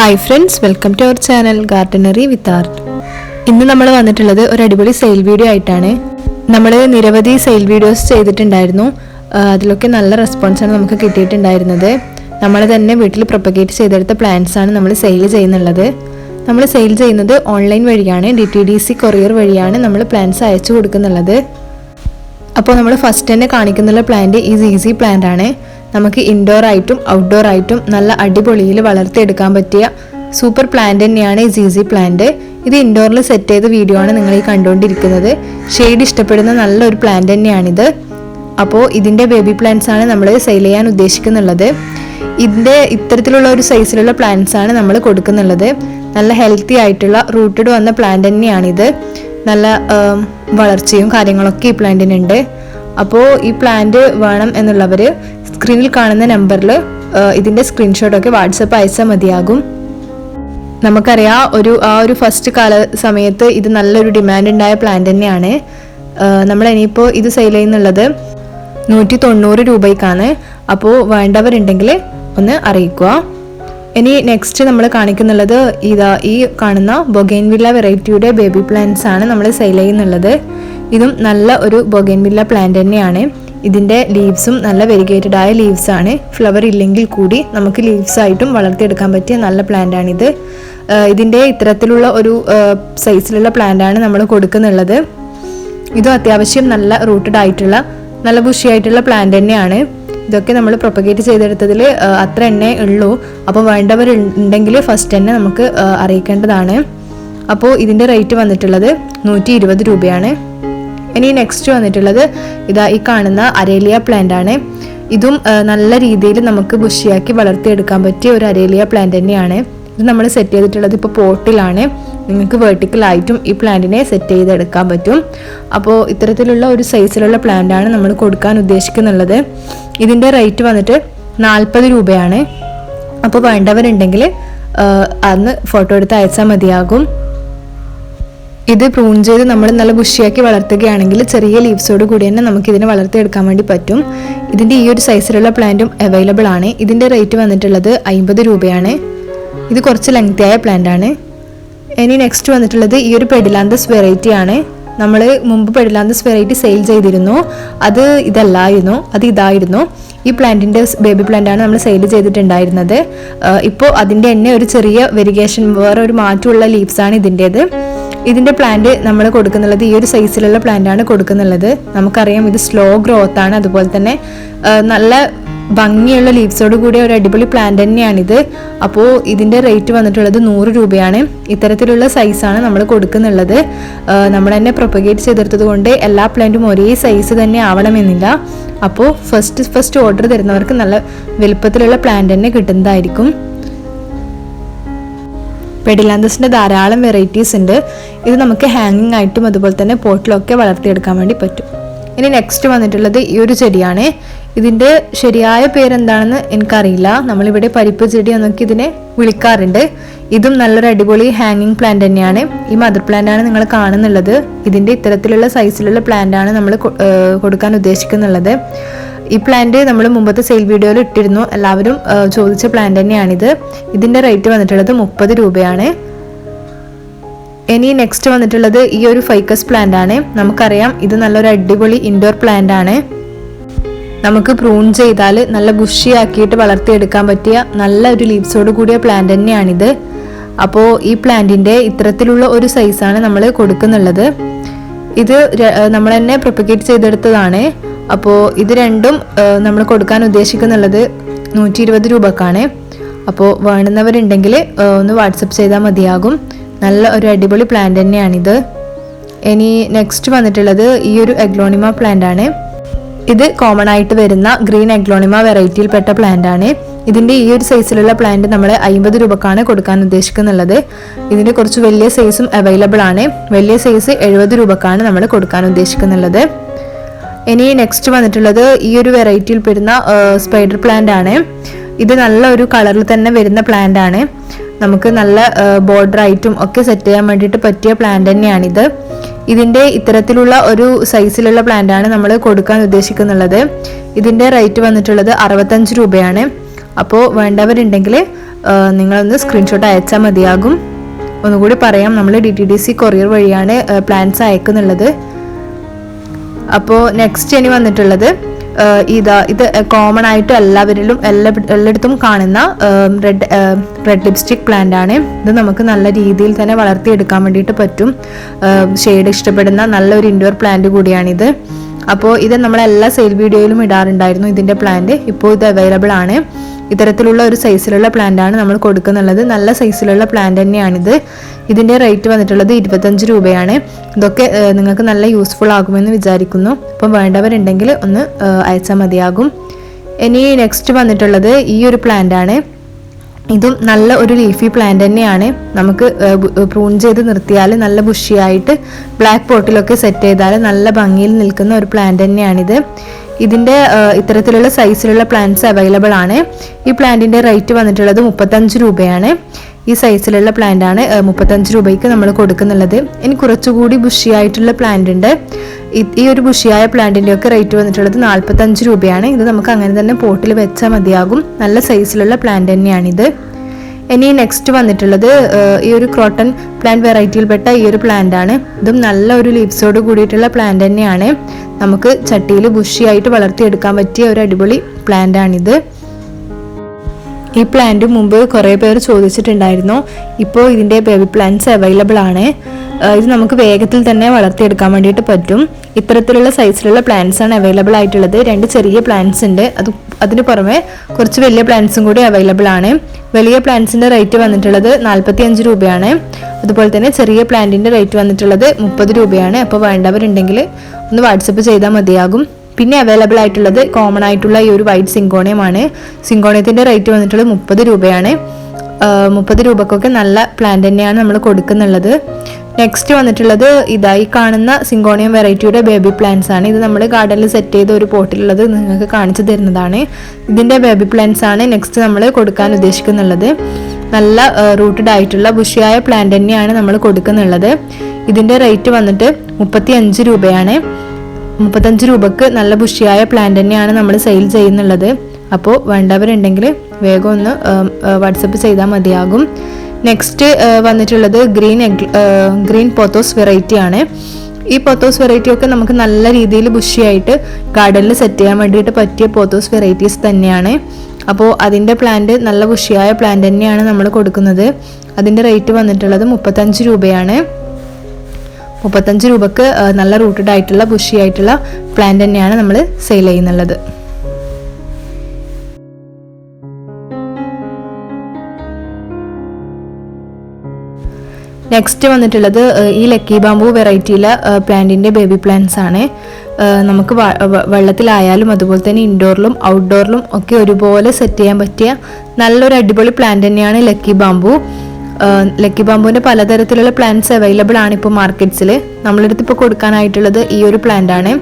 Hi friends welcome to our channel gardenary with art ഇന്ന് നമ്മൾ വന്നിട്ടുള്ളത് ഒരു അടിപൊളി സെയിൽ വീഡിയോ ആയിട്ടാണ്. നമ്മൾ നിരവധി സെയിൽ വീഡിയോസ് ചെയ്തിട്ടുണ്ടായിരുന്നു. അതിലൊക്കെ നല്ല റെസ്പോൺസാണ് നമുക്ക് കിട്ടിയിട്ടുണ്ടായിരുന്നത്. നമ്മൾ തന്നെ വീട്ടിൽ പ്രൊപ്പഗേറ്റ് ചെയ്തെടുത്ത പ്ലാന്റ്സ് ആണ് നമ്മൾ സെയിൽ ചെയ്യുന്നുള്ളത്. നമ്മൾ സെയിൽ ചെയ്യുന്നത് ഓൺലൈൻ വഴിയാണ് D T D C courier വഴിയാണ് നമ്മൾ പ്ലാന്റ്സ് അയച്ചു കൊടുക്കുന്നുള്ളത്. അപ്പോൾ നമ്മൾ ഫസ്റ്റ് തന്നെ കാണിക്കുന്നുള്ള പ്ലാന്റ് ഈസ് ഈസി പ്ലാന്റ് ആണ്. നമുക്ക് ഇൻഡോർ ആയിട്ടും ഔട്ട്ഡോർ ആയിട്ടും നല്ല അടിപൊളിയിൽ വളർത്തിയെടുക്കാൻ പറ്റിയ സൂപ്പർ പ്ലാന്റ് തന്നെയാണ് ഈ ജീസി പ്ലാന്റ് ഇത് ഇൻഡോറിൽ സെറ്റ് ചെയ്ത വീഡിയോ ആണ് നിങ്ങൾ ഈ കണ്ടുകൊണ്ടിരിക്കുന്നത്. ഷെയ്ഡ് ഇഷ്ടപ്പെടുന്ന നല്ലൊരു പ്ലാന്റ് തന്നെയാണിത്. അപ്പോൾ ഇതിന്റെ ബേബി പ്ലാന്റ്സ് ആണ് നമ്മൾ സെയിൽ ചെയ്യാൻ ഉദ്ദേശിക്കുന്നുള്ളത്. ഇതിന്റെ ഇത്തരത്തിലുള്ള ഒരു സൈസിലുള്ള പ്ലാന്റ്സ് ആണ് നമ്മൾ കൊടുക്കുന്നുള്ളത്. നല്ല ഹെൽത്തി ആയിട്ടുള്ള റൂട്ടഡ് വന്ന പ്ലാന്റ് തന്നെയാണിത്. നല്ല വളർച്ചയും കാര്യങ്ങളൊക്കെ ഈ പ്ലാന്റിനുണ്ട് അപ്പോൾ ഈ പ്ലാന്റ് വേണം എന്നുള്ളവർ സ്ക്രീനിൽ കാണുന്ന നമ്പറിൽ ഇതിന്റെ സ്ക്രീൻഷോട്ടൊക്കെ വാട്സപ്പ് അയച്ചാൽ മതിയാകും. നമുക്കറിയാം ഒരു ആ ഒരു ഫസ്റ്റ് കാല സമയത്ത് ഇത് നല്ലൊരു ഡിമാൻഡ് ഉണ്ടായ പ്ലാൻ തന്നെയാണ്. നമ്മൾ ഇനിയിപ്പോൾ ഇത് സെയിൽ ചെയ്യുന്നുള്ളത് നൂറ്റി തൊണ്ണൂറ് രൂപയ്ക്കാണ്. അപ്പോൾ വേണ്ടവരുണ്ടെങ്കിൽ ഒന്ന് അറിയിക്കുക. ഇനി നെക്സ്റ്റ് നമ്മൾ കാണിക്കുന്നുള്ളത് ഇതാ ഈ കാണുന്ന ബൊഗൈൻവില്ല വെറൈറ്റിയുടെ ബേബി പ്ലാന്റ്സ് ആണ് നമ്മൾ സെയിൽ ചെയ്യുന്നുള്ളത്. ഇതും നല്ല ഒരു ബൊഗൈൻവില്ല പ്ലാന്റ് തന്നെയാണ്. ഇതിന്റെ ലീവ്സും നല്ല വെരിഗേറ്റഡ് ആയ ലീവ്സ് ആണ്. ഫ്ലവർ ഇല്ലെങ്കിൽ കൂടി നമുക്ക് ലീവ്സ് ആയിട്ടും വളർത്തിയെടുക്കാൻ പറ്റിയ നല്ല പ്ലാന്റ് ആണിത്. ഇതിന്റെ ഇത്തരത്തിലുള്ള ഒരു സൈസിലുള്ള പ്ലാന്റ് ആണ് നമ്മൾ കൊടുക്കുന്നുള്ളത്. ഇതും അത്യാവശ്യം നല്ല റൂട്ടഡ് ആയിട്ടുള്ള നല്ല ബുഷിയായിട്ടുള്ള പ്ലാന്റ് തന്നെയാണ്. ഇതൊക്കെ നമ്മൾ പ്രൊപ്പഗേറ്റ് ചെയ്തെടുത്തതിൽ അത്ര എണ്ണേ ഉള്ളൂ. അപ്പോൾ വേണ്ടവർ ഉണ്ടെങ്കിൽ ഫസ്റ്റ് തന്നെ നമുക്ക് അറിയിക്കേണ്ടതാണ്. അപ്പോൾ ഇതിന്റെ റേറ്റ് വന്നിട്ടുള്ളത് നൂറ്റി രൂപയാണ്. ഇനി നെക്സ്റ്റ് വന്നിട്ടുള്ളത് ഇതാ ഈ കാണുന്ന അരേലിയ പ്ലാന്റ് ആണ്. ഇതും നല്ല രീതിയിൽ നമുക്ക് ബുഷിയാക്കി വളർത്തിയെടുക്കാൻ പറ്റിയ ഒരു അരേലിയ പ്ലാന്റ് തന്നെയാണ്. ഇത് നമ്മൾ സെറ്റ് ചെയ്തിട്ടുള്ളത് ഇപ്പോൾ പോട്ടിലാണ്. നിങ്ങൾക്ക് വെർട്ടിക്കലായിട്ടും ഈ പ്ലാന്റിനെ സെറ്റ് ചെയ്തെടുക്കാൻ പറ്റും. അപ്പോൾ ഇത്തരത്തിലുള്ള ഒരു സൈസിലുള്ള പ്ലാന്റ് ആണ് നമ്മൾ കൊടുക്കാൻ ഉദ്ദേശിക്കുന്നുള്ളത്. ഇതിന്റെ റേറ്റ് വന്നിട്ട് നാൽപ്പത് രൂപയാണ്. അപ്പോൾ വേണ്ടവരുണ്ടെങ്കിൽ അന്ന് ഫോട്ടോ എടുത്ത് അയച്ചാൽ മതിയാകും. ഇത് പ്രൂൺ ചെയ്ത് നമ്മൾ നല്ല ബുഷിയാക്കി വളർത്തുകയാണെങ്കിൽ ചെറിയ ലീവ്സോട് കൂടി തന്നെ നമുക്ക് ഇതിനെ വളർത്തിയെടുക്കാൻ വേണ്ടി പറ്റും. ഇതിന്റെ ഈ ഒരു സൈസിലുള്ള പ്ലാന്റും അവൈലബിൾ ആണ്. ഇതിന്റെ റേറ്റ് വന്നിട്ടുള്ളത് അമ്പത് രൂപയാണ്. ഇത് കുറച്ച് ലെങ്തിയായ പ്ലാന്റ് ആണ്. ഇനി നെക്സ്റ്റ് വന്നിട്ടുള്ളത് ഈ ഒരു പെഡിലാന്തസ് വെറൈറ്റി ആണ്. നമ്മൾ മുമ്പ് പെഡിലാന്തസ് വെറൈറ്റി സെയിൽ ചെയ്തിരുന്നു. അത് ഇതല്ലായിരുന്നു. അത് ഇതായിരുന്നു. ഈ പ്ലാന്റിന്റെ ബേബി പ്ലാന്റ് ആണ് നമ്മൾ സെയിൽ ചെയ്തിട്ടുണ്ടായിരുന്നത്. ഇപ്പോൾ അതിന്റെ തന്നെ ഒരു ചെറിയ വെരിഗേഷൻ വേറെ ഒരു മാറ്റമുള്ള ലീവ്സാണ് ഇതിന്റേത് ഇതിന്റെ പ്ലാന്റ് നമ്മൾ കൊടുക്കുന്നുള്ളത് ഈ ഒരു സൈസിലുള്ള പ്ലാന്റ് ആണ് കൊടുക്കുന്നുള്ളത് നമുക്കറിയാം ഇത് സ്ലോ ഗ്രോത്ത് ആണ്. അതുപോലെ തന്നെ നല്ല ഭംഗിയുള്ള ലീവ്സോട് കൂടിയ ഒരു അടിപൊളി പ്ലാന്റ് തന്നെയാണിത്. അപ്പോൾ ഇതിന്റെ റേറ്റ് വന്നിട്ടുള്ളത് നൂറ് രൂപയാണ്. ഇത്തരത്തിലുള്ള സൈസാണ് നമ്മൾ കൊടുക്കുന്നുള്ളത്. നമ്മൾ തന്നെ പ്രൊപ്പഗേറ്റ് ചെയ്തെടുത്തത് കൊണ്ട് എല്ലാ പ്ലാന്റും ഒരേ സൈസ് തന്നെ ആവണമെന്നില്ല. അപ്പോൾ ഫസ്റ്റ് ഫസ്റ്റ് ഓർഡർ തരുന്നവർക്ക് നല്ല വലുപ്പത്തിലുള്ള പ്ലാന്റ് തന്നെ കിട്ടുന്നതായിരിക്കും. പെഡിലാന്തസിന്റെ ധാരാളം വെറൈറ്റീസ് ഉണ്ട്. ഇത് നമുക്ക് ഹാങ്ങിങ് ആയിട്ടും അതുപോലെ തന്നെ പോട്ടിലൊക്കെ വളർത്തിയെടുക്കാൻ വേണ്ടി പറ്റും. ഇനി നെക്സ്റ്റ് വന്നിട്ടുള്ളത് ഈ ഒരു ചെടിയാണ്. ഇതിന്റെ ശരിയായ പേരെന്താണെന്ന് എനിക്കറിയില്ല. നമ്മളിവിടെ പരിപ്പ് ചെടി എന്നൊക്കെ ഇതിനെ വിളിക്കാറുണ്ട്. ഇതും നല്ലൊരു അടിപൊളി ഹാങ്ങിങ് പ്ലാന്റ് തന്നെയാണ്. ഈ മദർ പ്ലാന്റ് ആണ് നിങ്ങൾ കാണുന്നുള്ളത്. ഇതിന്റെ ഇത്തരത്തിലുള്ള സൈസിലുള്ള പ്ലാന്റ് ആണ് നമ്മൾ കൊടുക്കാൻ ഉദ്ദേശിക്കുന്നുള്ളത്. ഈ പ്ലാന്റ് നമ്മൾ മുമ്പത്തെ സെയിൽ വീഡിയോയിൽ ഇട്ടിരുന്നു. എല്ലാവരും ചോദിച്ച പ്ലാന്റ് തന്നെയാണിത്. ഇതിന്റെ റേറ്റ് വന്നിട്ടുള്ളത് മുപ്പത് രൂപയാണ്. ഇനി നെക്സ്റ്റ് വന്നിട്ടുള്ളത് ഈ ഒരു ഫൈക്കസ് പ്ലാന്റ് ആണ്. നമുക്കറിയാം ഇത് നല്ലൊരു അടിപൊളി ഇൻഡോർ പ്ലാന്റ് ആണ്. നമുക്ക് പ്രൂൺ ചെയ്താൽ നല്ല ഗുഷിയാക്കിയിട്ട് വളർത്തിയെടുക്കാൻ പറ്റിയ നല്ല ഒരു ലീവ്സോട് കൂടിയ പ്ലാന്റ് തന്നെയാണിത്. അപ്പോൾ ഈ പ്ലാന്റിന്റെ ഇത്തരത്തിലുള്ള ഒരു സൈസാണ് നമ്മൾ കൊടുക്കുന്നുള്ളത്. ഇത് നമ്മൾ തന്നെ പ്രൊപ്പഗേറ്റ് ചെയ്തെടുത്തതാണ്. അപ്പോൾ ഇത് രണ്ടും നമ്മൾ കൊടുക്കാൻ ഉദ്ദേശിക്കുന്നുള്ളത് നൂറ്റി ഇരുപത് രൂപക്കാണ് അപ്പോൾ വേണ്ടുന്നവരുണ്ടെങ്കിൽ ഒന്ന് വാട്സപ്പ് ചെയ്താൽ മതിയാകും. നല്ല ഒരു അടിപൊളി പ്ലാന്റ് തന്നെയാണിത്. ഇനി നെക്സ്റ്റ് വന്നിട്ടുള്ളത് ഈ ഒരു എഗ്ലോണിമ പ്ലാന്റ് ആണ്. ഇത് കോമൺ ആയിട്ട് വരുന്ന ഗ്രീൻ എഗ്ലോണിമ വെറൈറ്റിയിൽപ്പെട്ട പ്ലാന്റ് ആണ്. ഇതിന്റെ ഈ ഒരു സൈസിലുള്ള പ്ലാന്റ് നമ്മൾ അമ്പത് രൂപക്കാണ് കൊടുക്കാൻ ഉദ്ദേശിക്കുന്നുള്ളത്. ഇതിന്റെ കുറച്ച് വലിയ സൈസും അവൈലബിൾ ആണ്. വലിയ സൈസ് എഴുപത് രൂപക്കാണ് നമ്മൾ കൊടുക്കാൻ ഉദ്ദേശിക്കുന്നുള്ളത്. ഇനി നെക്സ്റ്റ് വന്നിട്ടുള്ളത് ഈ ഒരു വെറൈറ്റിയിൽ പെടുന്ന സ്പൈഡർ പ്ലാന്റ് ആണ്. ഇത് നല്ല ഒരു കളറിൽ തന്നെ വരുന്ന പ്ലാന്റ് ആണ്. നമുക്ക് നല്ല ബോർഡർ ആയിട്ടും ഒക്കെ സെറ്റ് ചെയ്യാൻ വേണ്ടിയിട്ട് പറ്റിയ പ്ലാന്റ് തന്നെയാണിത്. ഇതിന്റെ ഇത്തരത്തിലുള്ള ഒരു സൈസിലുള്ള പ്ലാന്റ് ആണ് നമ്മൾ കൊടുക്കാൻ ഉദ്ദേശിക്കുന്നുള്ളത്. ഇതിന്റെ റേറ്റ് വന്നിട്ടുള്ളത് അറുപത്തഞ്ച് രൂപയാണ്. അപ്പോൾ വേണ്ടവരുണ്ടെങ്കിൽ നിങ്ങളൊന്ന് സ്ക്രീൻഷോട്ട് അയച്ചാൽ മതിയാകും. ഒന്നുകൂടി പറയാം നമ്മൾ D T D C courier വഴിയാണ് പ്ലാന്റ്സ് അയക്കുന്നുള്ളത്. അപ്പോൾ നെക്സ്റ്റ് ഇനി വന്നിട്ടുള്ളത് ഇതാ ഇത് കോമൺ ആയിട്ട് എല്ലാവരിലും എല്ലാ എല്ലായിടത്തും കാണുന്ന റെഡ് റെഡ് ലിപ്സ്റ്റിക് പ്ലാന്റ് ആണ്. ഇത് നമുക്ക് നല്ല രീതിയിൽ തന്നെ വളർത്തിയെടുക്കാൻ വേണ്ടിയിട്ട് പറ്റും. ഷെയ്ഡ് ഇഷ്ടപ്പെടുന്ന നല്ലൊരു ഇൻഡോർ പ്ലാന്റ് കൂടിയാണിത്. അപ്പോൾ ഇത് നമ്മളെല്ലാ സെയിൽ വീഡിയോയിലും ഇടാറുണ്ടായിരുന്നു ഇതിന്റെ പ്ലാന്റ് ഇപ്പോൾ ഇത് അവൈലബിൾ ആണ്. ഇത്തരത്തിലുള്ള ഒരു സൈസിലുള്ള പ്ലാന്റാണ് നമ്മൾ കൊടുക്കുന്നുള്ളത്. നല്ല സൈസിലുള്ള പ്ലാന്റ് തന്നെയാണിത്. ഇതിന്റെ റേറ്റ് വന്നിട്ടുള്ളത് ഇരുപത്തഞ്ച് രൂപയാണ്. ഇതൊക്കെ നിങ്ങൾക്ക് നല്ല യൂസ്ഫുൾ ആകുമെന്ന് വിചാരിക്കുന്നു. അപ്പം വേണ്ടവരുണ്ടെങ്കിൽ ഒന്ന് അയച്ചാൽ മതിയാകും. ഇനി നെക്സ്റ്റ് വന്നിട്ടുള്ളത് ഈ ഒരു പ്ലാന്റ് ആണ്. ഇതും നല്ല ഒരു ലീഫി പ്ലാന്റ് തന്നെയാണ്. നമുക്ക് പ്രൂൺ ചെയ്ത് നിർത്തിയാൽ നല്ല ബുഷിയായിട്ട് ബ്ലാക്ക് പോട്ടിലൊക്കെ സെറ്റ് ചെയ്താൽ നല്ല ഭംഗിയിൽ നിൽക്കുന്ന ഒരു പ്ലാന്റ് തന്നെയാണിത്. ഇതിന്റെ ഇത്തരത്തിലുള്ള സൈസിലുള്ള പ്ലാന്റ്സ് അവൈലബിൾ ആണ്. ഈ പ്ലാന്റിന്റെ റേറ്റ് വന്നിട്ടുള്ളത് മുപ്പത്തഞ്ച് രൂപയാണ്. ഈ സൈസിലുള്ള പ്ലാന്റ് ആണ് മുപ്പത്തഞ്ച് രൂപയ്ക്ക് നമ്മൾ കൊടുക്കുന്നുള്ളത്. ഇനി കുറച്ചുകൂടി ബുഷിയായിട്ടുള്ള പ്ലാന്റ് ഉണ്ട്. ഈ ഒരു ബുഷിയായ പ്ലാന്റിന്റെ ഒക്കെ റേറ്റ് വന്നിട്ടുള്ളത് നാൽപ്പത്തഞ്ച് രൂപയാണ്. ഇത് നമുക്ക് അങ്ങനെ തന്നെ പോട്ടിൽ വെച്ചാൽ മതിയാകും. നല്ല സൈസിലുള്ള പ്ലാന്റ് തന്നെയാണിത്. ഇനി നെക്സ്റ്റ് വന്നിട്ടുള്ളത് ഈ ഒരു ക്രോട്ടൺ പ്ലാന്റ് വെറൈറ്റിയിൽപ്പെട്ട ഈ ഒരു പ്ലാന്റ് ആണ്. ഇതും നല്ല ഒരു ലീവ്സോട് കൂടിയിട്ടുള്ള പ്ലാന്റ് തന്നെയാണ്. നമുക്ക് ചട്ടിയിൽ ബുഷിയായിട്ട് വളർത്തിയെടുക്കാൻ പറ്റിയ ഒരു അടിപൊളി പ്ലാന്റ് ആണിത്. ഈ പ്ലാന്റ് മുമ്പ് കുറേ പേർ ചോദിച്ചിട്ടുണ്ടായിരുന്നു. ഇപ്പോൾ ഇതിന്റെ ബേബി പ്ലാന്റ്സ് അവൈലബിൾ ആണ്. ഇത് നമുക്ക് വേഗത്തിൽ തന്നെ വളർത്തിയെടുക്കാൻ വേണ്ടിയിട്ട് പറ്റും. ഇത്തരത്തിലുള്ള സൈസിലുള്ള പ്ലാന്റ്സ് ആണ് അവൈലബിൾ ആയിട്ടുള്ളത്. രണ്ട് ചെറിയ പ്ലാന്റ്സ് ഉണ്ട്. അത് അതിന് പുറമെ കുറച്ച് വലിയ പ്ലാന്റ്സും കൂടി അവൈലബിൾ ആണ്. വലിയ പ്ലാന്റ്സിന്റെ റേറ്റ് വന്നിട്ടുള്ളത് നാൽപ്പത്തി അഞ്ച് രൂപയാണ്. അതുപോലെ തന്നെ ചെറിയ പ്ലാന്റിന്റെ റേറ്റ് വന്നിട്ടുള്ളത് മുപ്പത് രൂപയാണ്. അപ്പോൾ വേണ്ടവരുണ്ടെങ്കിൽ ഒന്ന് വാട്സപ്പ് ചെയ്താൽ മതിയാകും. പിന്നെ അവൈലബിൾ ആയിട്ടുള്ളത് കോമൺ ആയിട്ടുള്ള ഈ ഒരു വൈറ്റ് സിങ്കോണിയമാണ്. സിങ്കോണിയത്തിന്റെ റേറ്റ് വന്നിട്ടുള്ളത് മുപ്പത് രൂപയാണ്. മുപ്പത് രൂപക്കൊക്കെ നല്ല പ്ലാന്റ് തന്നെയാണ് നമ്മൾ കൊടുക്കുന്നുള്ളത്. നെക്സ്റ്റ് വന്നിട്ടുള്ളത് ഇതായി കാണുന്ന സിങ്കോണിയം വെറൈറ്റിയുടെ ബേബി പ്ലാന്റ്സ് ആണ്. ഇത് നമ്മൾ ഗാർഡനിൽ സെറ്റ് ചെയ്ത ഒരു പോട്ടിലുള്ളത് നിങ്ങൾക്ക് കാണിച്ചു തരുന്നതാണ്. ഇതിന്റെ ബേബി പ്ലാന്റ്സ് ആണ് നെക്സ്റ്റ് നമ്മൾ കൊടുക്കാൻ ഉദ്ദേശിക്കുന്നുള്ളത്. നല്ല റൂട്ടഡ് ആയിട്ടുള്ള ബുഷിയായ പ്ലാന്റ് തന്നെയാണ് നമ്മൾ കൊടുക്കുന്നുള്ളത്. ഇതിന്റെ റേറ്റ് വന്നിട്ട് മുപ്പത്തി അഞ്ച് രൂപയാണ്. മുപ്പത്തഞ്ച് രൂപക്ക് നല്ല ബുഷിയായ പ്ലാന്റ് തന്നെയാണ് നമ്മൾ സെയിൽ ചെയ്യുന്നുള്ളത്. അപ്പോൾ വേണ്ടവരുണ്ടെങ്കിൽ വേഗം ഒന്ന് വാട്സപ്പ് ചെയ്താൽ മതിയാകും. നെക്സ്റ്റ് വന്നിട്ടുള്ളത് ഗ്രീൻ ഗ്രീൻ പോത്തോസ് വെറൈറ്റി ആണ്. ഈ പോത്തോസ് വെറൈറ്റി ഒക്കെ നമുക്ക് നല്ല രീതിയിൽ ബുഷിയായിട്ട് ഗാർഡനിൽ സെറ്റ് ചെയ്യാൻ വേണ്ടിയിട്ട് പറ്റിയ പോത്തോസ് വെറൈറ്റീസ് തന്നെയാണ്. അപ്പോൾ അതിന്റെ പ്ലാന്റ് നല്ല ബുഷിയായ പ്ലാന്റ് തന്നെയാണ് നമ്മൾ കൊടുക്കുന്നത്. അതിന്റെ റേറ്റ് വന്നിട്ടുള്ളത് മുപ്പത്തഞ്ച് രൂപയാണ്. മുപ്പത്തഞ്ച് രൂപക്ക് നല്ല റൂട്ടഡ് ആയിട്ടുള്ള ബുഷി ആയിട്ടുള്ള പ്ലാന്റ് തന്നെയാണ് നമ്മൾ സെയിൽ ചെയ്യുന്നുള്ളത്. നെക്സ്റ്റ് വന്നിട്ടുള്ളത് ഈ ലക്കി ബാമ്പു വെറൈറ്റിയിലെ പ്ലാന്റിന്റെ ബേബി പ്ലാന്റ്സ് ആണ്. നമുക്ക് വെള്ളത്തിലായാലും അതുപോലെ തന്നെ ഇൻഡോറിലും ഔട്ട്ഡോറിലും ഒക്കെ ഒരുപോലെ സെറ്റ് ചെയ്യാൻ പറ്റിയ നല്ലൊരു അടിപൊളി പ്ലാന്റ് തന്നെയാണ് ലക്കി ബാമ്പു ലക്കി ബാമ്പുവിന്റെ പലതരത്തിലുള്ള പ്ലാന്റ്സ് അവൈലബിൾ ആണ് ഇപ്പോൾ മാർക്കറ്റ്സിൽ നമ്മളെടുത്ത് ഇപ്പോൾ കൊടുക്കാനായിട്ടുള്ളത് ഈ ഒരു പ്ലാന്റ് ആണ്.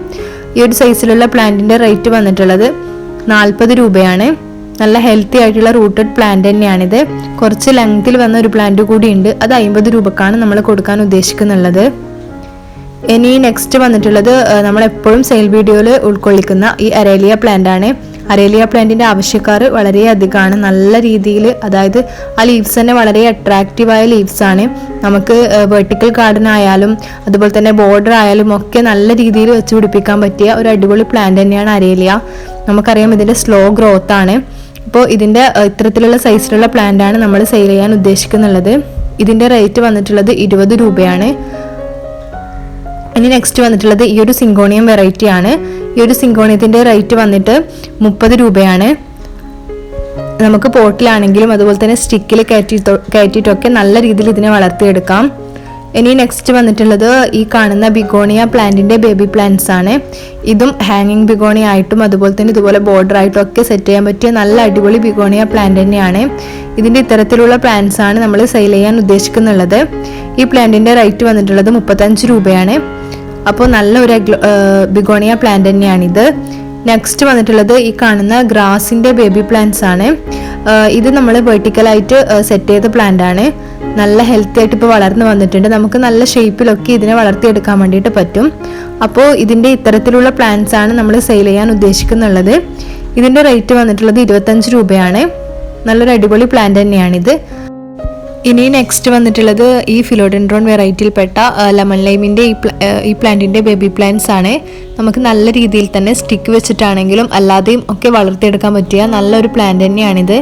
ഈ ഒരു സൈസിലുള്ള പ്ലാന്റിന്റെ റേറ്റ് വന്നിട്ടുള്ളത് നാൽപ്പത് രൂപയാണ്. നല്ല ഹെൽത്തി ആയിട്ടുള്ള റൂട്ടഡ് പ്ലാന്റ് തന്നെയാണിത്. കുറച്ച് ലെങ്ത്തിൽ വന്ന ഒരു പ്ലാന്റ് കൂടിയുണ്ട് അത് അമ്പത് രൂപക്കാണ് നമ്മൾ കൊടുക്കാൻ ഉദ്ദേശിക്കുന്നുള്ളത്. ഇനി നെക്സ്റ്റ് വന്നിട്ടുള്ളത് നമ്മൾ എപ്പോഴും സെയിൽ വീഡിയോയിൽ ഉൾക്കൊള്ളിക്കുന്ന ഈ അരേലിയ പ്ലാന്റ് ആണ്. അരേലിയ പ്ലാന്റിന്റെ ആവശ്യക്കാർ വളരെ അധികമാണ് നല്ല രീതിയിൽ അതായത് ആ ലീവ്സ് തന്നെ വളരെ അട്രാക്റ്റീവായ ലീവ്സ് ആണ്. നമുക്ക് വെർട്ടിക്കൽ ഗാർഡൻ ആയാലും അതുപോലെ തന്നെ ബോർഡർ ആയാലും ഒക്കെ നല്ല രീതിയിൽ വെച്ച് പിടിപ്പിക്കാൻ പറ്റിയ ഒരു അടിപൊളി പ്ലാന്റ് തന്നെയാണ് അരേലിയ. നമുക്കറിയാം ഇതിന്റെ സ്ലോ ഗ്രോത്ത് ആണ്. അപ്പോൾ ഇതിന്റെ ഇത്തരത്തിലുള്ള സൈസിലുള്ള പ്ലാന്റ് ആണ് നമ്മൾ സെയിൽ ചെയ്യാൻ ഉദ്ദേശിക്കുന്നുള്ളത്. ഇതിന്റെ റേറ്റ് വന്നിട്ടുള്ളത് ഇരുപത് രൂപയാണ്. ഇനി നെക്സ്റ്റ് വന്നിട്ടുള്ളത് ഈ ഒരു സിങ്കോണിയം വെറൈറ്റി ആണ്. ഈ ഒരു സിങ്കോണിയത്തിന്റെ റേറ്റ് വന്നിട്ട് മുപ്പത് രൂപയാണ്. നമുക്ക് പോട്ടിലാണെങ്കിലും അതുപോലെ തന്നെ സ്റ്റിക്കിൽ കയറ്റി കയറ്റിയിട്ടൊക്കെ നല്ല രീതിയിൽ ഇതിനെ വളർത്തിയെടുക്കാം. ഇനി നെക്സ്റ്റ് വന്നിട്ടുള്ളത് ഈ കാണുന്ന ബിഗോണിയ പ്ലാന്റിന്റെ ബേബി പ്ലാന്റ്സ് ആണ്. ഇതും ഹാങ്ങിങ് ബിഗോണിയ ആയിട്ടും അതുപോലെ തന്നെ ഇതുപോലെ ബോർഡർ ആയിട്ടും ഒക്കെ സെറ്റ് ചെയ്യാൻ പറ്റിയ നല്ല അടിപൊളി ബിഗോണിയ പ്ലാന്റ് തന്നെയാണ്. ഇതിന്റെ ഇത്തരത്തിലുള്ള പ്ലാന്റ്സ് ആണ് നമ്മൾ സെയിൽ ചെയ്യാൻ ഉദ്ദേശിക്കുന്നുള്ളത്. ഈ പ്ലാന്റിന്റെ റേറ്റ് വന്നിട്ടുള്ളത് മുപ്പത്തഞ്ച് രൂപയാണ്. അപ്പോൾ നല്ല ഒരു ബിഗോണിയ പ്ലാന്റ് തന്നെയാണിത്. നെക്സ്റ്റ് വന്നിട്ടുള്ളത് ഈ കാണുന്ന ഗ്രാസിന്റെ ബേബി പ്ലാന്റ്സ് ആണ്. ഇത് നമ്മൾ വെർട്ടിക്കലായിട്ട് സെറ്റ് ചെയ്ത പ്ലാന്റ് ആണ്. നല്ല ഹെൽത്തി ആയിട്ട് ഇപ്പോൾ വളർന്നു വന്നിട്ടുണ്ട്. നമുക്ക് നല്ല ഷേപ്പിലൊക്കെ ഇതിനെ വളർത്തിയെടുക്കാൻ വേണ്ടിയിട്ട് പറ്റും. അപ്പോൾ ഇതിന്റെ ഇത്തരത്തിലുള്ള പ്ലാന്റ്സ് ആണ് നമ്മൾ സെയിൽ ചെയ്യാൻ ഉദ്ദേശിക്കുന്നുള്ളത്. ഇതിന്റെ റേറ്റ് വന്നിട്ടുള്ളത് ഇരുപത്തഞ്ച് രൂപയാണ്. നല്ലൊരു അടിപൊളി പ്ലാന്റ് തന്നെയാണിത്. ഇനി നെക്സ്റ്റ് വന്നിട്ടുള്ളത് ഈ ഫിലോഡെൻഡ്രോൺ വെറൈറ്റിയിൽപ്പെട്ട ലെമൺ ലൈമിന്റെ ഈ ഈ പ്ലാന്റിന്റെ ബേബി പ്ലാന്റ്സ് ആണ്. നമുക്ക് നല്ല രീതിയിൽ തന്നെ സ്റ്റിക്ക് വെച്ചിട്ടാണെങ്കിലും അല്ലാതെയും ഒക്കെ വളർത്തിയെടുക്കാൻ പറ്റിയ നല്ലൊരു പ്ലാന്റ് തന്നെയാണിത്.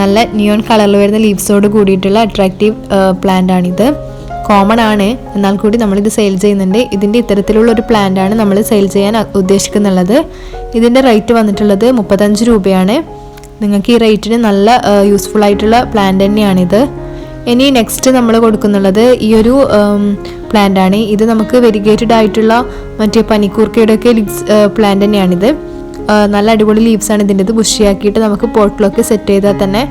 നല്ല നിയോൺ കളറിൽ വരുന്ന ലീവ്സോട് കൂടിയിട്ടുള്ള അട്രാക്റ്റീവ് പ്ലാന്റ് ആണിത്. കോമൺ ആണ്. എന്നാൽ കൂടി നമ്മളിത് സെയിൽ ചെയ്യുന്നുണ്ട്. ഇതിന്റെ ഇത്തരത്തിലുള്ള ഒരു പ്ലാന്റ് ആണ് നമ്മൾ സെയിൽ ചെയ്യാൻ ഉദ്ദേശിക്കുന്നുള്ളത്. ഇതിന്റെ റേറ്റ് വന്നിട്ടുള്ളത് മുപ്പത്തഞ്ച് രൂപയാണ്. നിങ്ങൾക്ക് ഈ റേറ്റിന് നല്ല യൂസ്ഫുൾ ആയിട്ടുള്ള പ്ലാന്റ് തന്നെയാണിത്. ഇനി നെക്സ്റ്റ് നമ്മൾ കൊടുക്കുന്നുള്ളത് ഈ ഒരു പ്ലാന്റ് ആണ്. ഇത് നമുക്ക് വെരിഗേറ്റഡ് ആയിട്ടുള്ള മറ്റേ പനിക്കൂർക്കയുടെ ഒക്കെ പ്ലാന്റ് തന്നെയാണിത്. നല്ല അടിപൊളി ലീവ്സ് ആണ് ഇതിന്റെത് ബുഷിയാക്കിയിട്ട് നമുക്ക് പോട്ടിലൊക്കെ സെറ്റ് ചെയ്താൽ തന്നെ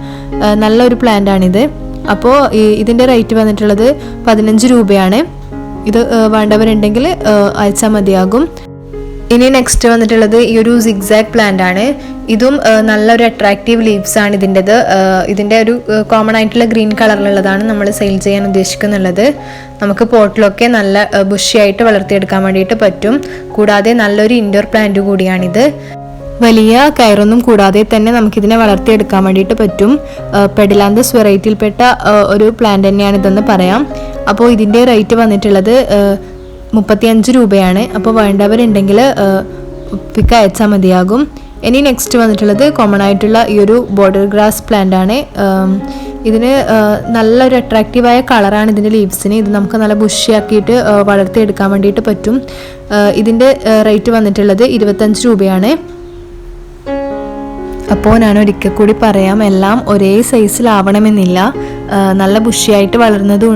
നല്ലൊരു പ്ലാന്റ് ആണിത്. അപ്പോൾ ഇതിന്റെ റേറ്റ് വന്നിട്ടുള്ളത് പതിനഞ്ച് രൂപയാണ്. ഇത് വേണ്ടവരുണ്ടെങ്കിൽ അയച്ചാൽ മതിയാകും. ഇനി നെക്സ്റ്റ് വന്നിട്ടുള്ളത് ഈ ഒരു സിഗ്സാക് പ്ലാന്റ് ആണ്. ഇതും നല്ലൊരു അട്രാക്റ്റീവ് ലീവ്സ് ആണ് ഇതിന്റെത്. ഇതിന്റെ ഒരു കോമൺ ആയിട്ടുള്ള ഗ്രീൻ കളറിലുള്ളതാണ് നമ്മൾ സെയിൽ ചെയ്യാൻ ഉദ്ദേശിക്കുന്നുള്ളത്. നമുക്ക് പോട്ടിലൊക്കെ നല്ല ബുഷിയായിട്ട് വളർത്തിയെടുക്കാൻ വേണ്ടിയിട്ട് പറ്റും. കൂടാതെ നല്ലൊരു ഇൻഡോർ പ്ലാന്റ് കൂടിയാണിത്. വലിയ കയറൊന്നും കൂടാതെ തന്നെ നമുക്കിതിനെ വളർത്തിയെടുക്കാൻ വേണ്ടിയിട്ട് പറ്റും. പെഡിലാന്തസ് വെറൈറ്റിയിൽപ്പെട്ട ഒരു പ്ലാന്റ് തന്നെയാണ് ഇതെന്ന് പറയാം. അപ്പോൾ ഇതിന്റെ റേറ്റ് വന്നിട്ടുള്ളത് മുപ്പത്തിയഞ്ച് രൂപയാണ്. അപ്പോൾ വേണ്ടവരുണ്ടെങ്കിൽ പിക്ക് അയച്ചാൽ മതിയാകും. ഇനി നെക്സ്റ്റ് വന്നിട്ടുള്ളത് കോമൺ ആയിട്ടുള്ള ഈ ഒരു ബോർഡർ ഗ്രാസ് പ്ലാന്റ് ആണ്. ഇതിന് നല്ലൊരു അട്രാക്റ്റീവായ കളറാണ് ഇതിന്റെ ലീവ്സിന് ഇത് നമുക്ക് നല്ല ബുഷിയാക്കിയിട്ട് വളർത്തിയെടുക്കാൻ വേണ്ടിയിട്ട് പറ്റും. ഇതിന്റെ റേറ്റ് വന്നിട്ടുള്ളത് ഇരുപത്തഞ്ച് രൂപയാണ്. അപ്പോൾ ഞാൻ ഒരിക്കൽ കൂടി പറയാം എല്ലാം ഒരേ സൈസിലാവണമെന്നില്ല നല്ല ബുഷിയായിട്ട് വളർന്നതും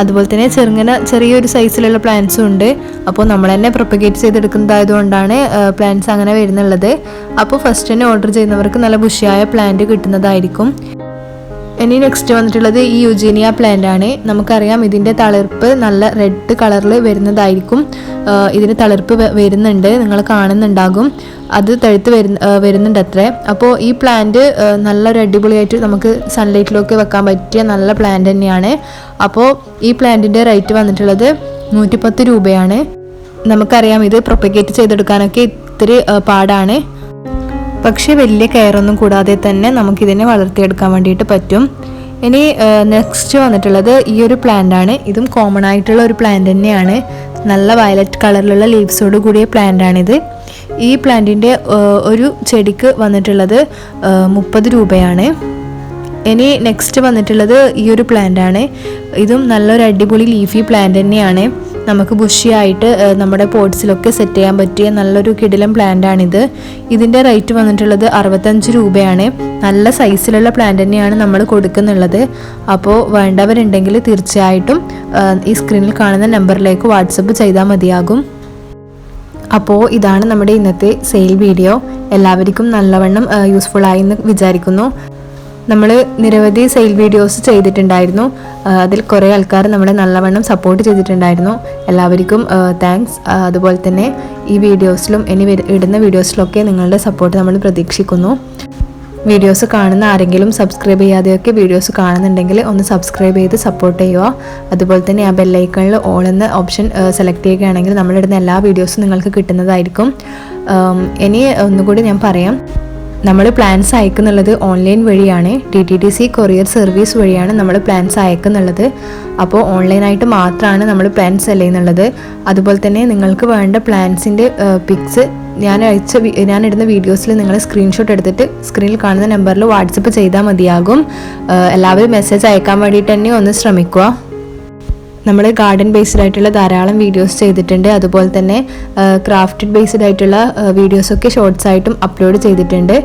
അതുപോലെ തന്നെ ചെറുങ്ങനെ ചെറിയൊരു സൈസിലുള്ള പ്ലാന്റ്സും ഉണ്ട്. അപ്പോൾ നമ്മൾ തന്നെ പ്രൊപ്പഗേറ്റ് ചെയ്തെടുക്കുന്നതായതുകൊണ്ടാണ് പ്ലാന്റ്സ് അങ്ങനെ വരുന്നുള്ളത്. അപ്പോൾ ഫസ്റ്റ് തന്നെ ഓർഡർ ചെയ്യുന്നവർക്ക് നല്ല ബുഷിയായ പ്ലാന്റ് കിട്ടുന്നതായിരിക്കും. ഇനി നെക്സ്റ്റ് വന്നിട്ടുള്ളത് ഈ യുജീനിയ പ്ലാന്റ് ആണ്. നമുക്കറിയാം ഇതിന്റെ തളിർപ്പ് നല്ല റെഡ് കളറിൽ വരുന്നതായിരിക്കും. ഇതിന് തളിർപ്പ് വരുന്നുണ്ട്. നിങ്ങൾ കാണുന്നുണ്ടാകും. അത് തഴുത്ത് വരുന്ന വരുന്നുണ്ട് അത്രേ അപ്പോൾ ഈ പ്ലാന്റ് നല്ലൊരു അടിപൊളിയായിട്ട് നമുക്ക് സൺലൈറ്റിലൊക്കെ വെക്കാൻ പറ്റിയ നല്ല പ്ലാന്റ് തന്നെയാണ്. അപ്പോൾ ഈ പ്ലാന്റിന്റെ റേറ്റ് വന്നിട്ടുള്ളത് നൂറ്റിപ്പത്ത് രൂപയാണ്. നമുക്കറിയാം ഇത് പ്രൊപ്പഗേറ്റ് ചെയ്തെടുക്കാനൊക്കെ ഇത്തിരി പാടാണ്. പക്ഷേ വലിയ കെയറൊന്നും കൂടാതെ തന്നെ നമുക്കിതിനെ വളർത്തിയെടുക്കാൻ വേണ്ടിയിട്ട് പറ്റും. ഇനി നെക്സ്റ്റ് വന്നിട്ടുള്ളത് ഈ ഒരു പ്ലാന്റ് ആണ്. ഇതും കോമൺ ആയിട്ടുള്ള ഒരു പ്ലാന്റ് തന്നെയാണ്. നല്ല വയലറ്റ് കളറിലുള്ള ലീവ്സോട് കൂടിയ പ്ലാന്റ് ആണിത്. ഈ പ്ലാന്റിന്റെ ഒരു ചെടിക്ക് വന്നിട്ടുള്ളത് മുപ്പത് രൂപയാണ്. ഇനി നെക്സ്റ്റ് വന്നിട്ടുള്ളത് ഈ ഒരു പ്ലാന്റ് ആണ്. ഇതും നല്ലൊരു അടിപൊളി ലീഫി പ്ലാന്റ് തന്നെയാണ്. നമുക്ക് ബുഷിയായിട്ട് നമ്മുടെ പോട്ട്സിലൊക്കെ സെറ്റ് ചെയ്യാൻ പറ്റിയ നല്ലൊരു കിടിലം പ്ലാന്റ് ആണിത്. ഇതിന്റെ റേറ്റ് വന്നിട്ടുള്ളത് അറുപത്തഞ്ച് രൂപയാണ്. നല്ല സൈസിലുള്ള പ്ലാന്റ് തന്നെയാണ് നമ്മൾ കൊടുക്കുന്നുള്ളത്. അപ്പോൾ വേണ്ടവരുണ്ടെങ്കിൽ തീർച്ചയായിട്ടും ഈ സ്ക്രീനിൽ കാണുന്ന നമ്പറിലേക്ക് വാട്സപ്പ് ചെയ്താൽ മതിയാകും. അപ്പോൾ ഇതാണ് നമ്മുടെ ഇന്നത്തെ സെയിൽ വീഡിയോ എല്ലാവർക്കും നല്ലവണ്ണം യൂസ്ഫുൾ ആയി എന്ന് വിചാരിക്കുന്നു. നമ്മൾ നിരവധി സെയിൽ വീഡിയോസ് ചെയ്തിട്ടുണ്ടായിരുന്നു. അതിൽ കുറേ ആൾക്കാർ നമ്മളെ നല്ലവണ്ണം സപ്പോർട്ട് ചെയ്തിട്ടുണ്ടായിരുന്നു. എല്ലാവർക്കും താങ്ക്സ് അതുപോലെ തന്നെ ഈ വീഡിയോസിലും ഇനി ഇടുന്ന വീഡിയോസിലൊക്കെ നിങ്ങളുടെ സപ്പോർട്ട് നമ്മൾ പ്രതീക്ഷിക്കുന്നു. വീഡിയോസ് കാണുന്ന ആരെങ്കിലും സബ്സ്ക്രൈബ് ചെയ്യാതെയൊക്കെ വീഡിയോസ് കാണുന്നുണ്ടെങ്കിൽ ഒന്ന് സബ്സ്ക്രൈബ് ചെയ്ത് സപ്പോർട്ട് ചെയ്യുക. അതുപോലെ തന്നെ ആ ബെല്ലൈക്കണിൽ ഓൾ എന്ന ഓപ്ഷൻ സെലക്ട് ചെയ്യുകയാണെങ്കിൽ നമ്മളിടുന്ന എല്ലാ വീഡിയോസും നിങ്ങൾക്ക് കിട്ടുന്നതായിരിക്കും. ഇനി ഒന്നുകൂടി ഞാൻ പറയാം. നമ്മൾ പ്ലാൻസ് അയക്കുന്നുള്ളത് ഓൺലൈൻ വഴിയാണ്. T T T C courier service വഴിയാണ് നമ്മൾ പ്ലാൻസ് അയക്കുന്നുള്ളത്. അപ്പോൾ ഓൺലൈനായിട്ട് മാത്രമാണ് നമ്മൾ പ്ലാൻസ് സെൽ ചെയ്യുന്നുള്ളത് അതുപോലെ തന്നെ നിങ്ങൾക്ക് വേണ്ട പ്ലാൻസിന്റെ പിക്സ് ഞാൻ അയച്ച ഞാൻ ഇടുന്ന വീഡിയോസിൽ നിങ്ങൾ സ്ക്രീൻഷോട്ട് എടുത്തിട്ട് സ്ക്രീനിൽ കാണുന്ന നമ്പറിൽ വാട്സപ്പ് ചെയ്താൽ മതിയാകും. എല്ലാവരും മെസ്സേജ് അയക്കാൻ വേണ്ടിയിട്ട് തന്നെ ഒന്ന് ശ്രമിക്കുക. നമ്മൾ ഗാർഡൻ ബേസ്ഡ് ആയിട്ടുള്ള ധാരാളം വീഡിയോസ് ചെയ്തിട്ടുണ്ട്. അതുപോലെ തന്നെ ക്രാഫ്റ്റഡ് ബേസ്ഡ് ആയിട്ടുള്ള വീഡിയോസൊക്കെ ഷോർട്സ് ആയിട്ടും അപ്ലോഡ് ചെയ്തിട്ടുണ്ട്.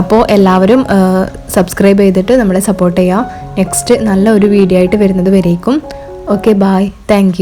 അപ്പോൾ എല്ലാവരും സബ്സ്ക്രൈബ് ചെയ്തിട്ട് നമ്മളെ സപ്പോർട്ട് ചെയ്യുക നെക്സ്റ്റ് നല്ല ഒരു വീഡിയോ ആയിട്ട് വരുന്നത് വരേക്കും. Okay bye thank